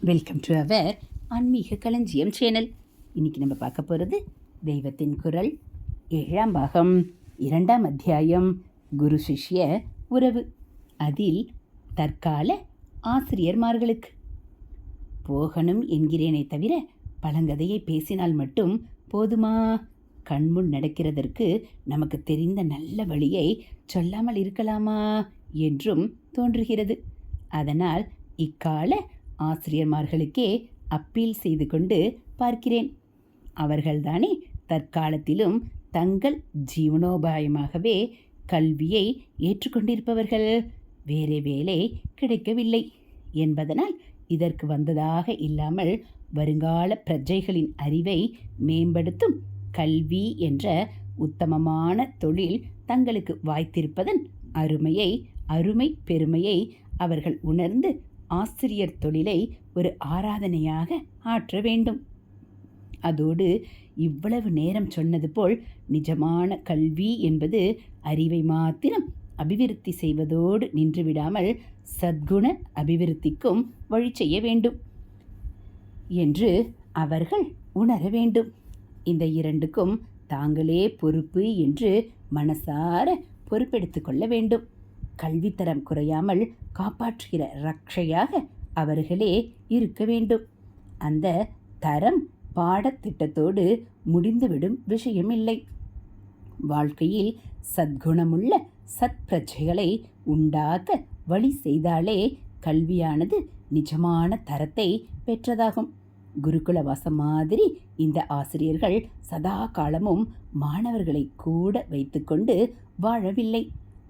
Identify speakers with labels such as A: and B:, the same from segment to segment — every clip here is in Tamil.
A: வெல்கம் டு அவர் ஆன்மீக களஞ்சியம் சேனல் இன்னைக்கு நம்ம பார்க்க போகிறது தெய்வத்தின் குரல். ஏழாம் பாகம் இரண்டாம் அத்தியாயம் குரு சிஷ்ய உறவு. அதில் தற்கால ஆசிரியர்மார்களுக்கு. போகணும் என்கிறேனே தவிர பழங்கதையை பேசினால் மட்டும் போதுமா? கண்முன் நடக்கிறதற்கு நமக்கு தெரிந்த நல்ல வழியை சொல்லாமல் இருக்கலாமா? என்றும் தோன்றுகிறது. அதனால் இக்கால ஆசிரியர்மார்களுக்கே அப்பீல் செய்து கொண்டு பார்க்கிறேன். அவர்கள்தானே தற்காலத்திலும் தங்கள் ஜீவனோபாயமாகவே கல்வியை ஏற்றுக்கொண்டிருப்பவர்கள். வேறே வேலை கிடைக்கவில்லை. என்பதனால் இதற்கு வந்ததாக இல்லாமல் வருங்கால பிரஜைகளின் அறிவை மேம்படுத்தும் கல்வி என்ற உத்தமமான தொழில் தங்களுக்கு வாய்த்திருப்பதன் அருமையை அருமை பெருமையை அவர்கள் உணர்ந்து ஆசிரியர் தொழிலை ஒரு ஆராதனையாக ஆற்ற வேண்டும். அதோடு இவ்வளவு நேரம் சொன்னது போல் நிஜமான கல்வி என்பது அறிவை மாத்திரம் அபிவிருத்தி செய்வதோடு நின்றுவிடாமல் சத்குண அபிவிருத்திக்கும் வழி செய்ய வேண்டும் என்று அவர்கள் உணர வேண்டும். இந்த இரண்டுக்கும் தாங்களே பொறுப்பு என்று மனசார பொறுப்பெடுத்து கொள்ள வேண்டும். கல்வித்தரம் குறையாமல் காப்பாற்றுகிற ரக்ஷையாக அவர்களே இருக்க வேண்டும். அந்த தரம் பாடத்திட்டத்தோடு முடிந்துவிடும் விஷயமில்லை. வாழ்க்கையில் சத்குணமுள்ள சத்பிரஜைகளை உண்டாக்க வழி செய்தாலே கல்வியானது நிஜமான தரத்தை பெற்றதாகும். குருகுலவாசம் மாதிரி இந்த ஆசிரியர்கள் சதா காலமும் மாணவர்களை கூட வைத்துக்கொண்டு வாழவில்லை.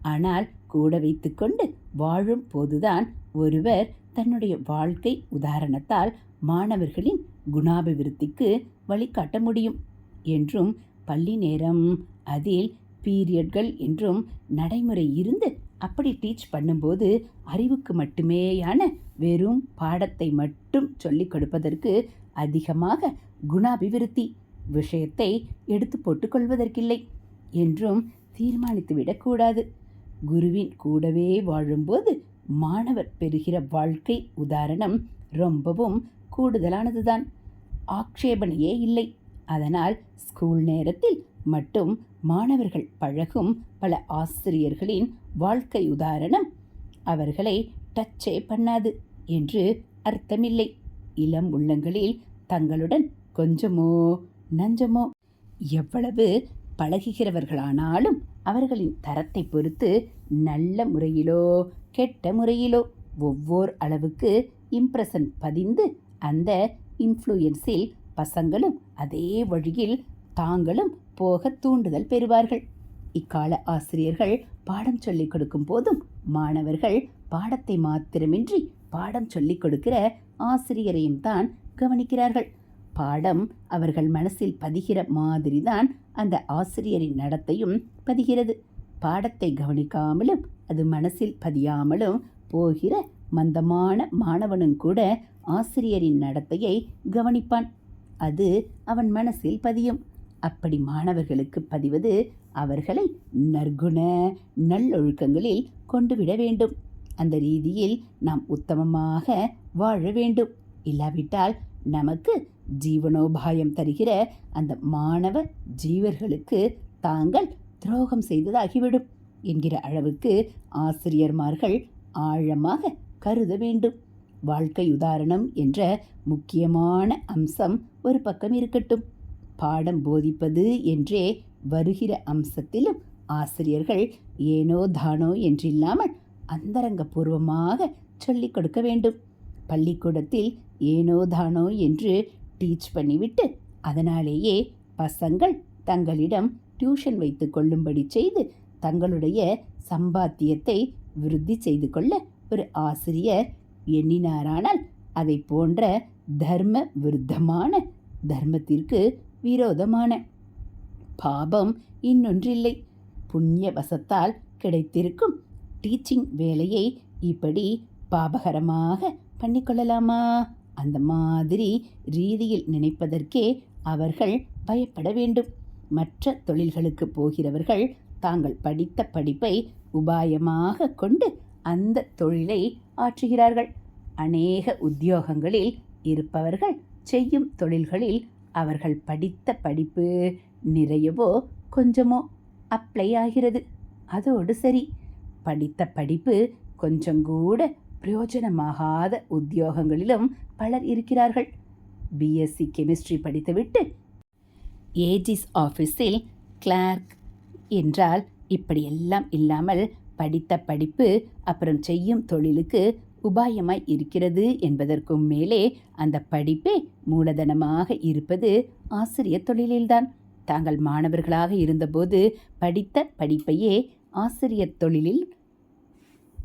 A: ஆனால் கூட வைத்துக்கொண்டு வாழும் போதுதான் ஒருவர் தன்னுடைய வாழ்க்கை உதாரணத்தால் மாணவர்களின் குணாபிவிருத்திக்கு வழிகாட்ட முடியும். என்றும் பள்ளி நேரம் அதில் பீரியட்கள் என்றும் நடைமுறை இருந்து அப்படி டீச் பண்ணும்போது அறிவுக்கு மட்டுமேயான வெறும் பாடத்தை மட்டும் சொல்லிக் கொடுப்பதற்கு அதிகமாக குணாபிவிருத்தி விஷயத்தை எடுத்து போட்டுக்கொள்வதற்கில்லை என்றும் தீர்மானித்துவிடக்கூடாது குருவின் கூடவே வாழும்போது மாணவர் பெறுகிற வாழ்க்கை உதாரணம் ரொம்பவும் கூடுதலானதுதான். ஆக்ஷேபனையே இல்லை. அதனால் ஸ்கூல் நேரத்தில் மட்டும் மாணவர்கள் பழகும் பல ஆசிரியர்களின் வாழ்க்கை உதாரணம் அவர்களை டச்சே பண்ணாது என்று அர்த்தமில்லை. இளம் உள்ளங்களில் தங்களுடன் கொஞ்சமோ நஞ்சமோ எவ்வளவு பழகுகிறவர்களானாலும் அவர்களின் தரத்தை பொறுத்து நல்ல முறையிலோ கெட்ட முறையிலோ ஒவ்வொரு அளவுக்கு இம்ப்ரெஷன் பதிந்து அந்த இன்ஃப்ளூயன்ஸில் பசங்களும் அதே வழியில் தாங்களும் போக தூண்டுதல் பெறுவார்கள். இக்கால ஆசிரியர்கள் பாடம் சொல்லிக் கொடுக்கும் போதும் மாணவர்கள் பாடத்தை மாத்திரமின்றி பாடம் சொல்லிக் கொடுக்கிற ஆசிரியரையும் தான் கவனிக்கிறார்கள். பாடம் அவர்கள் மனசில் பதிகிற மாதிரிதான் அந்த ஆசிரியரின் நடத்தையும் பதிகிறது. பாடத்தை கவனிக்காமலும் அது மனசில் பதியாமலும் போகிற மந்தமான மாணவனும் கூட ஆசிரியரின் நடத்தையை கவனிப்பான். அது அவன் மனசில் பதியும். அப்படி மாணவர்களுக்கு பதிவது அவர்களை நற்குண நல்லொழுக்கங்களில் கொண்டுவிட வேண்டும். அந்த ரீதியில் நாம் உத்தமமாக வாழ வேண்டும். இல்லாவிட்டால் நமக்கு ஜீவனோபாயம் தருகிற அந்த மாணவ ஜீவர்களுக்கு தாங்கள் துரோகம் செய்ததாகிவிடும் என்கிற அளவுக்கு ஆசிரியர்மார்கள் ஆழமாக கருத வேண்டும். வாழ்க்கை உதாரணம் என்ற முக்கியமான அம்சம் ஒரு பக்கம் இருக்கட்டும். பாடம் போதிப்பது என்றே வருகிற அம்சத்திலும் ஆசிரியர்கள் ஏனோ தானோ என்றில்லாமல் அந்தரங்க பூர்வமாக சொல்லிக் கொடுக்க வேண்டும். பள்ளிக்கூடத்தில் ஏனோ தானோ என்று டீச் பண்ணிவிட்டு அதனாலேயே பசங்கள் தங்களிடம் டியூஷன் வைத்து கொள்ளும்படி செய்து தங்களுடைய சம்பாத்தியத்தை விருத்தி செய்து கொள்ள ஒரு ஆசிரியர் எண்ணினாரானால் அதை போன்ற தர்ம விருத்தமான தர்மத்திற்கு விரோதமான பாபம் இன்னொன்றில்லை. புண்ணிய வசத்தால் கிடைத்திருக்கும் டீச்சிங் வேலையை இப்படி பாபகரமாக பண்ணிக்கொள்ளலாமா? அந்த மாதிரி ரீதியில் நினைப்பதற்கே அவர்கள் பயப்பட வேண்டும். மற்ற தொழில்களுக்கு போகிறவர்கள் தாங்கள் படித்த படிப்பை உபாயமாக கொண்டு அந்த தொழிலை ஆற்றுகிறார்கள். அநேக உத்தியோகங்களில் இருப்பவர்கள் செய்யும் தொழில்களில் அவர்கள் படித்த படிப்பு நிறையவோ கொஞ்சமோ அப்ளை ஆகிறது. அதோடு சரி படித்த படிப்பு கொஞ்சம் கூட பிரயோஜனமாகாத உத்தியோகங்களிலும் பலர் இருக்கிறார்கள். பிஎஸ்சி கெமிஸ்ட்ரி படித்துவிட்டு ஏஜிஸ் ஆஃபீஸில் கிளார்க் என்றால் இப்படியெல்லாம் இல்லாமல் படித்த படிப்பு அப்புறம் செய்யும் தொழிலுக்கு உபாயமாய் இருக்கிறது என்பதற்கும் மேலே அந்த படிப்பே மூலதனமாக இருப்பது ஆசிரியர் தொழிலில்தான். தாங்கள் மாணவர்களாக இருந்தபோது படித்த படிப்பையே ஆசிரியர் தொழிலில்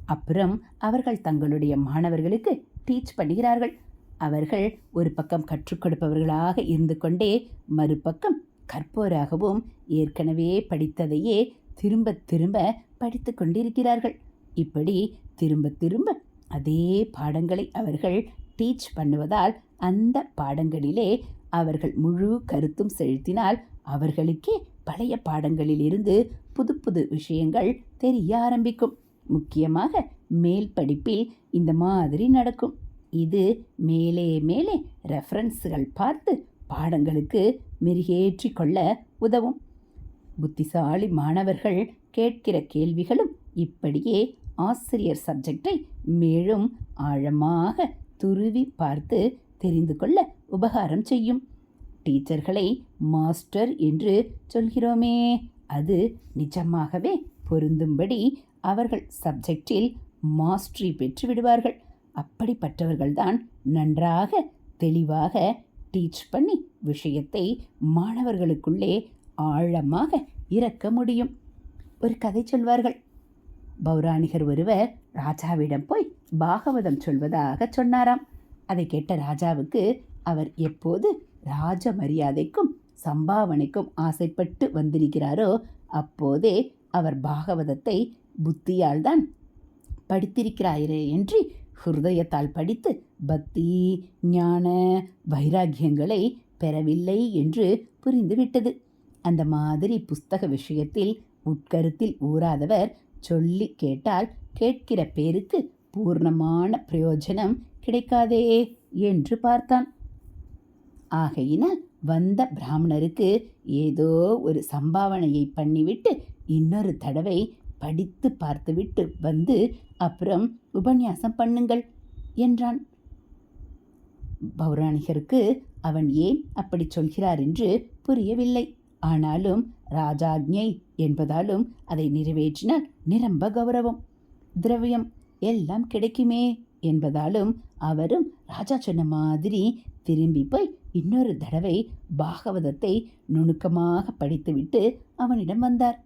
A: அப்புறம் அவர்கள் தங்களுடைய மாணவர்களுக்கு டீச் பண்ணுகிறார்கள். அவர்கள் ஒரு பக்கம் கற்றுக் கொடுப்பவர்களாக இருந்து கொண்டே மறுபக்கம் கற்போராகவும் ஏற்கனவே படித்ததையே திரும்ப திரும்ப படித்து கொண்டிருக்கிறார்கள். இப்படி திரும்ப திரும்ப அதே பாடங்களை அவர்கள் டீச் பண்ணுவதால் அந்த பாடங்களிலே அவர்கள் முழு கருத்தும் செலுத்தினால் அவர்களுக்கே பழைய பாடங்களிலிருந்து புது புது விஷயங்கள் தெரிய ஆரம்பிக்கும். முக்கியமாக மேல் படிப்பில் இந்த மாதிரி நடக்கும். இது மேலே மேலே ரெஃபரன்ஸுகள் பார்த்து பாடங்களுக்கு மெருகேற்றி கொள்ள உதவும். புத்திசாலி மாணவர்கள் கேட்கிற கேள்விகளும் இப்படியே ஆசிரியர் சப்ஜெக்டை மேலும் ஆழமாக துருவி பார்த்து தெரிந்து கொள்ள உபகாரம் செய்யும். டீச்சர்களை மாஸ்டர் என்று சொல்கிறோமே அது நிஜமாகவே பொருந்தும்படி அவர்கள் சப்ஜெக்டில் மாஸ்டரி பெற்று விடுவார்கள். அப்படிப்பட்டவர்கள்தான் நன்றாக தெளிவாக டீச் பண்ணி விஷயத்தை மாணவர்களுக்குள்ளே ஆழமாக இறக்க முடியும். ஒரு கதை சொல்வார்கள். பௌராணிகர் ஒருவர் ராஜாவிடம் போய் பாகவதம் சொல்வதாக சொன்னாராம். அதை கேட்ட ராஜாவுக்கு அவர் எப்போது ராஜ மரியாதைக்கும் சம்பாவனைக்கும் ஆசைப்பட்டு வந்திருக்கிறாரோ அப்போதே அவர் பாகவதத்தை புத்தியால்தான் படித்திருக்கிறாயிரே படித்திருக்கிறாரே என்று ஹிருதயத்தால் படித்து பக்தி ஞான வைராக்கியங்களை பெறவில்லை என்று புரிந்துவிட்டது. அந்த மாதிரி புஸ்தக விஷயத்தில் உட்கருத்தில் ஊறாதவர் சொல்லி கேட்டால் கேட்கிற பேருக்கு பூர்ணமான பிரயோஜனம் கிடைக்காதே என்று பார்த்தான். ஆகையினால் வந்த பிராமணருக்கு ஏதோ ஒரு சம்பாவனையை பண்ணிவிட்டு இன்னொரு தடவை படித்து பார்த்துவிட்டு வந்து அப்புறம் உபன்யாசம் பண்ணுங்கள் என்றான். பௌராணிகருக்கு அவன் ஏன் அப்படி சொல்கிறார் என்று புரியவில்லை. ஆனாலும் ராஜாஜ்ஞை என்பதாலும் அதை நிறைவேற்றினால் நிரம்ப கௌரவம் திரவியம் எல்லாம் கிடைக்குமே என்பதாலும் அவரும் ராஜா சொன்ன மாதிரி திரும்பி போய் இன்னொரு தடவை பாகவதத்தை நுணுக்கமாக படித்துவிட்டு அவனிடம் வந்தார்.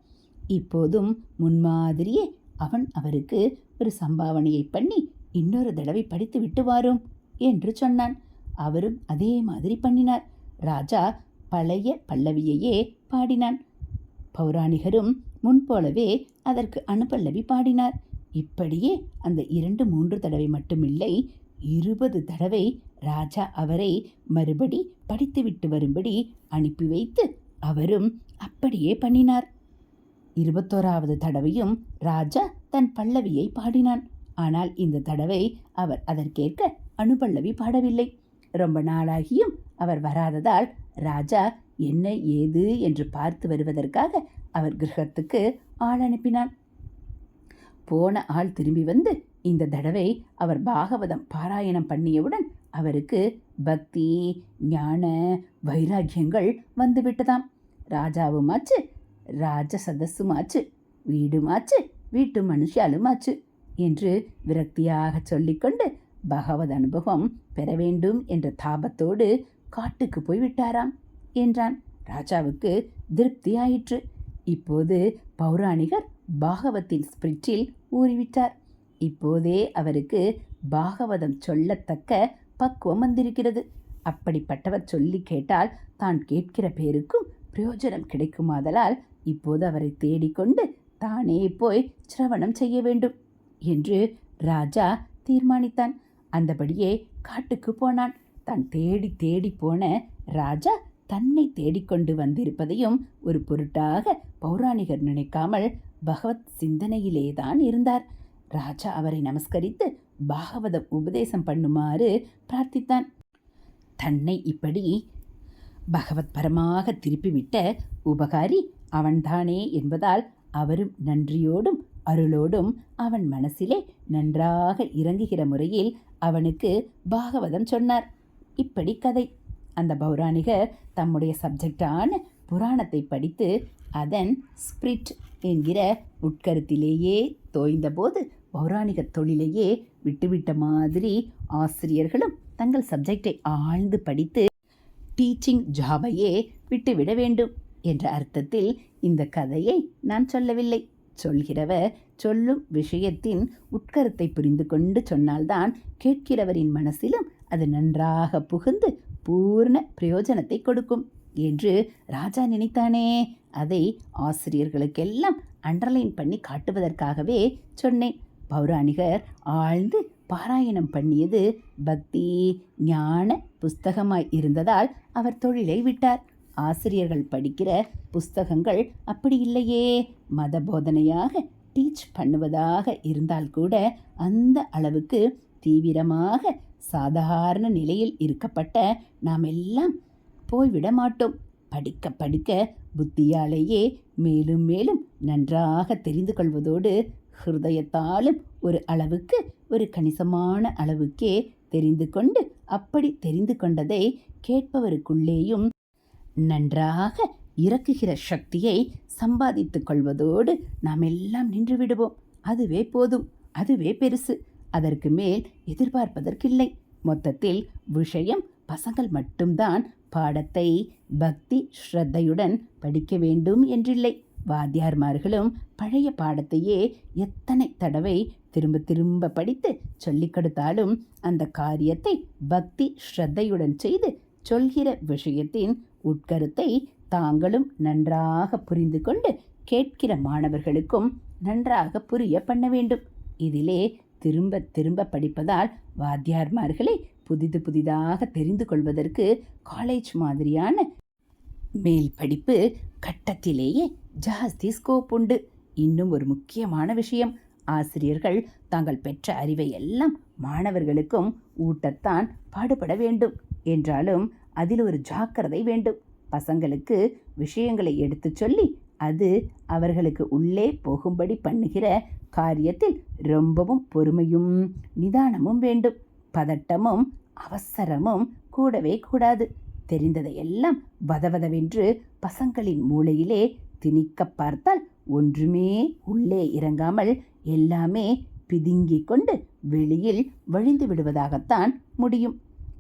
A: இப்போதும் முன்மாதிரியே அவன் அவருக்கு ஒரு சம்பாவனையை பண்ணி இன்னொரு தடவை படித்து விட்டு வாரும் என்று சொன்னான். அவரும் அதே மாதிரி பண்ணினார். ராஜா பழைய பல்லவியையே பாடினான். பௌராணிகரும் முன்போலவே அதற்கு அனுபல்லவி பாடினார். இப்படியே அந்த இரண்டு மூன்று தடவை மட்டுமில்லை இருபது தடவை ராஜா அவரை மறுபடி படித்துவிட்டு வரும்படி அனுப்பி வைத்து அவரும் அப்படியே பண்ணினார். இருபத்தோராவது தடவையும் ராஜா தன் பல்லவியை பாடினான். ஆனால் இந்த தடவை அவர் அதற்கேற்க அனுபல்லவி பாடவில்லை. ரொம்ப நாளாகியும் அவர் வராததால் ராஜா என்ன ஏது? என்று பார்த்து வருவதற்காக அவர் கிரகத்துக்கு ஆள் அனுப்பினான். போன ஆள் திரும்பி வந்து இந்த தடவை அவர் பாகவதம் பாராயணம் பண்ணியவுடன் அவருக்கு பக்தி ஞான வைராக்கியங்கள் வந்துவிட்டதாம் ராஜாவுமாச்சு ராஜ சதஸுமாச்சு வீடுமாச்சு வீட்டு மனுஷாலுமாச்சு என்று விரக்தியாக சொல்லிக்கொண்டு பகவத் அனுபவம் பெற வேண்டும் என்ற தாபத்தோடு காட்டுக்கு போய் விட்டாராம் என்றான். ராஜாவுக்கு திருப்தி ஆயிற்று இப்போது பௌராணிகர் பாகவத்தின் ஸ்பிரிட்டில் ஊறிவிட்டார். இப்போதே அவருக்கு பாகவதம் சொல்லத்தக்க பக்குவம் வந்திருக்கிறது. அப்படிப்பட்டவர் சொல்லி கேட்டால் தான் கேட்கிற பேருக்கும் பிரயோஜனம் கிடைக்குமாதலால் இப்போது அவரை தேடிக்கொண்டு தானே போய் சிரவணம் செய்ய வேண்டும் என்று ராஜா தீர்மானித்தான். அந்தபடியே காட்டுக்கு போனான். தான் தேடி தேடி போன ராஜா தன்னை தேடிக்கொண்டு வந்திருப்பதையும் ஒரு பொருட்டாக பௌராணிகர் நினைக்காமல் பகவத் சிந்தனையிலே தான் இருந்தார். ராஜா அவரை நமஸ்கரித்து பாகவதம் உபதேசம் பண்ணுமாறு பிரார்த்தித்தான். தன்னை இப்படி பகவத் பரமாக திருப்பிவிட்ட உபகாரி அவன்தானே என்பதால் அவரும் நன்றியோடும் அருளோடும் அவன் மனசிலே நன்றாக இறங்குகிற முறையில் அவனுக்கு பாகவதம் சொன்னார். இப்படி கதை. அந்த பௌராணிகர் தம்முடைய சப்ஜெக்டான புராணத்தை படித்து அதன் ஸ்பிரிட் என்கிற உட்கருத்திலேயே தோய்ந்தபோது பௌராணிக தொழிலையே விட்டுவிட்ட மாதிரி ஆசிரியர்களும் தங்கள் சப்ஜெக்டை ஆழ்ந்து படித்து டீச்சிங் ஜாபையே விட்டுவிட வேண்டும். என்ற அர்த்தத்தில் இந்த கதையை நான் சொல்லவில்லை. சொல்கிறவர் சொல்லும் விஷயத்தின் உட்கருத்தை புரிந்து கொண்டு சொன்னால்தான் கேட்கிறவரின் மனசிலும் அது நன்றாக புகுந்து பூர்ண பிரயோஜனத்தை கொடுக்கும் என்று ராஜா நினைத்தானே. அதை ஆசிரியர்களுக்கெல்லாம் அண்டர்லைன் பண்ணி காட்டுவதற்காகவே சொன்னேன். பௌராணிகர் ஆழ்ந்து பாராயணம் பண்ணியது பக்தி ஞான புஸ்தகமாய் இருந்ததால் அவர் தொழிலை விட்டார். ஆசிரியர்கள் படிக்கிற புஸ்தகங்கள் அப்படி இல்லையே. மத போதனையாக டீச் பண்ணுவதாக இருந்தால் கூட அந்த அளவுக்கு தீவிரமாக சாதாரண நிலையில் இருக்கப்பட்ட நாம் எல்லாம் போய்விட மாட்டோம். படிக்க படிக்க புத்தியாலேயே மேலும் மேலும் நன்றாக தெரிந்து கொள்வதோடு ஹிருதயத்தாலும் ஒரு அளவுக்கு ஒரு கணிசமான அளவுக்கே தெரிந்து கொண்டு அப்படி தெரிந்து கொண்டதை கேட்பவருக்குள்ளேயும் நன்றாக இறக்குகிற சக்தியை சம்பாதித்துக் கொள்வதோடு நாம் எல்லாம் நின்று விடுவோம். அதுவே போதும். அதுவே பெருசு. அதற்கு மேல் எதிர்பார்ப்பதற்கில்லை. மொத்தத்தில் விஷயம் பசங்கள் மட்டும்தான் பாடத்தை பக்தி ஸ்ரத்தையுடன் படிக்க வேண்டும் என்றில்லை. வாத்தியார்மார்களும் பழைய பாடத்தையே எத்தனை தடவை திரும்ப திரும்ப படித்து சொல்லிக் கொடுத்தாலும் அந்த காரியத்தை பக்தி ஸ்ரத்தையுடன் செய்து சொல்கிற விஷயத்தின் உட்கருத்தை தாங்களும் நன்றாக புரிந்து கொண்டு கேட்கிற மாணவர்களுக்கும் நன்றாக புரிய பண்ண வேண்டும். இதிலே திரும்ப திரும்ப படிப்பதால் வாத்தியார்மார்களை புதிது புதிதாக தெரிந்து கொள்வதற்கு காலேஜ் மாதிரியான மேல் படிப்பு கட்டத்திலேயே ஜாஸ்தி ஸ்கோப் உண்டு. இன்னும் ஒரு முக்கியமான விஷயம் ஆசிரியர்கள் தாங்கள் பெற்ற அறிவை எல்லாம் மாணவர்களுக்கும் ஊட்டத்தான் பாடுபட வேண்டும். என்றாலும் அதில் ஒரு ஜாக்கிரதை வேண்டும். பசங்களுக்கு விஷயங்களை எடுத்துச் சொல்லி அது அவர்களுக்கு உள்ளே போகும்படி பண்ணுகிற காரியத்தில் ரொம்பவும் பொறுமையும் நிதானமும் வேண்டும். பதட்டமும் அவசரமும் கூடவே கூடாது. தெரிந்ததையெல்லாம் வதவதவென்று பசங்களின் மூளையிலே திணிக்க பார்த்தால் ஒன்றுமே உள்ளே இறங்காமல் எல்லாமே பிதுங்கிக் கொண்டு வெளியில் வழிந்து விடுவதாகத்தான் முடியும்.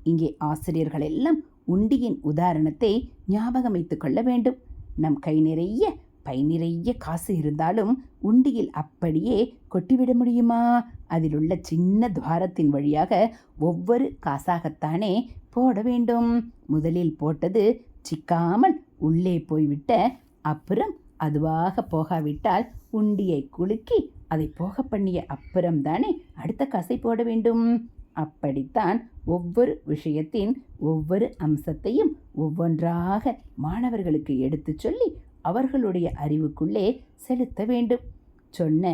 A: இங்கே ஆசிரியர்கள் எல்லாம் உண்டியின் உதாரணத்தை ஞாபகம் வைத்துக் கொள்ள வேண்டும். நம் கை நிறைய பை நிறைய காசு இருந்தாலும் உண்டியில் அப்படியே கொட்டிவிட முடியுமா? அதில் உள்ள சின்ன துவாரத்தின் வழியாக ஒவ்வொரு காசாகத்தானே போட வேண்டும். முதலில் போட்டது சிக்காமல் உள்ளே போய்விட்ட அப்புறம் அதுவாக போகாவிட்டால் உண்டியை குலுக்கி அதை போக பண்ணிய அப்புறம் தானே அடுத்த காசை போட வேண்டும். அப்படித்தான் ஒவ்வொரு விஷயத்தின் ஒவ்வொரு அம்சத்தையும் ஒவ்வொன்றாக மாணவர்களுக்கு எடுத்துச் சொல்லி அவர்களுடைய அறிவுக்குள்ளே செலுத்த வேண்டும். சொன்ன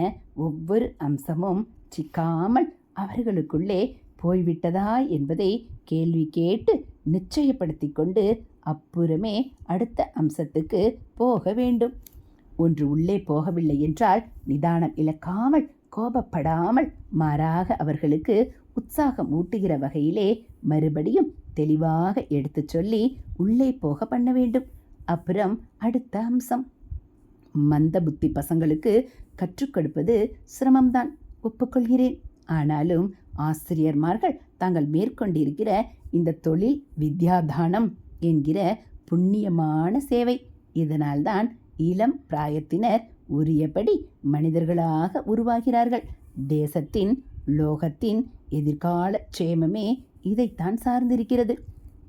A: ஒவ்வொரு அம்சமும் சிக்காமல் அவர்களுக்குள்ளே போய்விட்டதா என்பதை கேள்வி கேட்டு நிச்சயப்படுத்தி கொண்டு அப்புறமே அடுத்த அம்சத்துக்கு போக வேண்டும். ஒன்று உள்ளே போகவில்லை என்றால் நிதானம் இழக்காமல் கோபப்படாமல் மாறாக அவர்களுக்கு உற்சாகம் ஊட்டுகிற வகையிலே மறுபடியும் தெளிவாக எடுத்துச் சொல்லி உள்ளே போக பண்ண வேண்டும். அப்புறம் அடுத்த அம்சம். மந்த புத்தி பசங்களுக்கு கற்றுக் கொடுப்பது சிரமம்தான் ஒப்புக்கொள்கிறேன். ஆனாலும் ஆசிரியர்மார்கள் தாங்கள் மேற்கொண்டிருக்கிற இந்த தொழில் வித்யாதானம் என்கிற புண்ணியமான சேவை. இதனால்தான் இளம் பிராயத்தினர் உரியபடி மனிதர்களாக உருவாகிறார்கள். தேசத்தின் லோகத்தின் எதிர்கால க்ஷேமமே இதைத்தான் சார்ந்திருக்கிறது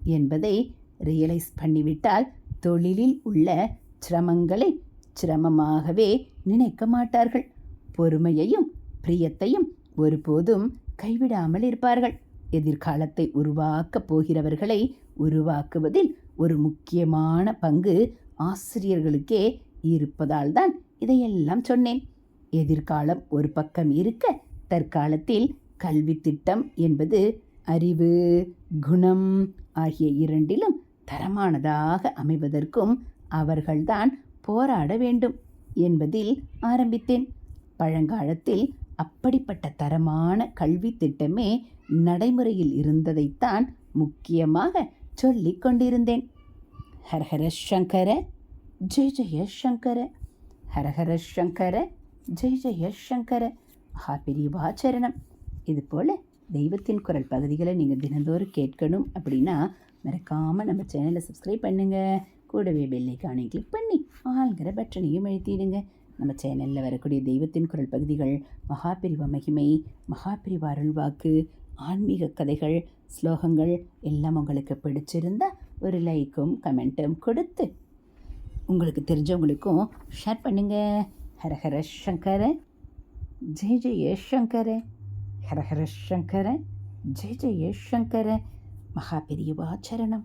A: என்பதை ரியலைஸ் பண்ணிவிட்டால் தொழிலில் உள்ள சிரமங்களை சிரமமாகவே நினைக்க மாட்டார்கள். பொறுமையையும் பிரியத்தையும் ஒருபோதும் கைவிடாமல் இருப்பார்கள். எதிர்காலத்தை உருவாக்கப் போகிறவர்களை உருவாக்குவதில் ஒரு முக்கியமான பங்கு ஆசிரியர்களுக்கே இருப்பதால் தான் இதையெல்லாம் சொன்னேன். எதிர்காலம் ஒரு பக்கம் இருக்க தற்காலத்தில் கல்வி திட்டம் என்பது அறிவு குணம் ஆகிய இரண்டிலும் தரமானதாக அமைவதற்கும் அவர்கள்தான் போராட வேண்டும் என்பதில் ஆரம்பித்தேன். பழங்காலத்தில் அப்படிப்பட்ட தரமான கல்வி திட்டமே நடைமுறையில் இருந்ததைத்தான் முக்கியமாக சொல்லிக் கொண்டிருந்தேன். ஹரஹர சங்கர ஜெய ஜெய சங்கர. ஹரஹர சங்கர ஜெய ஜெய சங்கர. மகாபிரிவாச்சரணம் இது போல் தெய்வத்தின் குரல் பகுதிகளை நீங்கள் தினந்தோறும் கேட்கணும் அப்படின்னா மறக்காமல் நம்ம சேனலை சப்ஸ்கிரைப் பண்ணுங்கள் கூடவே பெல்லைக்கானை கிளிக் பண்ணி ஆள்கிற பட்டனையும் எழுத்திடுங்க நம்ம சேனலில் வரக்கூடிய தெய்வத்தின் குரல் பகுதிகள் மகாபிரிவ மகிமை மகாபிரிவ அருள்வாக்கு ஆன்மீக கதைகள் ஸ்லோகங்கள் எல்லாம் உங்களுக்கு பிடிச்சிருந்தா ஒரு லைக்கும் கமெண்ட்டும் கொடுத்து உங்களுக்கு தெரிஞ்சவங்களுக்கும் ஷேர் பண்ணுங்கள் ஹரஹர சங்கர ஜெய ஜெய சங்கர ஹரஹர சங்கர ஜெய ஜெய சங்கர மகாபெரியவாச்சரணம்